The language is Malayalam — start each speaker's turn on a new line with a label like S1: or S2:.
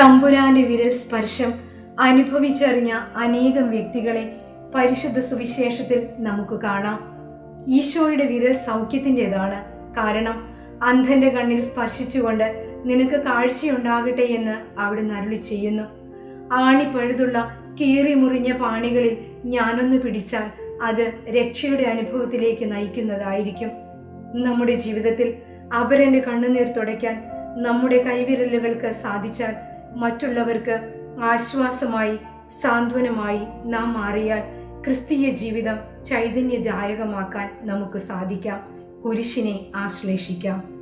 S1: തമ്പുരാന്റെ വിരൽ സ്പർശം അനുഭവിച്ചറിഞ്ഞ അനേകം വ്യക്തികളെ പരിശുദ്ധ സുവിശേഷത്തിൽ നമുക്ക് കാണാം. ഈശോയുടെ വിരൽ സൗഖ്യത്തിന്റെതാണ് കാരണം അന്ധന്റെ കണ്ണിൽ സ്പർശിച്ചുകൊണ്ട് നിനക്ക് കാഴ്ചയുണ്ടാകട്ടെ എന്ന് അവിടുന്ന് അരുളി ചെയ്യുന്നു. ആണി പഴുതുള്ള കീറി മുറിഞ്ഞ പാണികളിൽ ഞാനൊന്ന് പിടിച്ചാൽ അത് രക്ഷയുടെ അനുഭവത്തിലേക്ക് നയിക്കുന്നതായിരിക്കും. നമ്മുടെ ജീവിതത്തിൽ അപരന്റെ കണ്ണുനീർ തുടയ്ക്കാൻ നമ്മുടെ കൈവിരലുകൾക്ക് സാധിച്ചാൽ മറ്റുള്ളവർക്ക് ആശ്വാസമായി സാന്ത്വനമായി നാം മാറിയാൽ ക്രിസ്തീയ ജീവിതം ചൈതന്യദായകമാക്കാൻ നമുക്ക് സാധിക്കാം. കുരിശിനെ ആശ്ലേഷിക്കാം.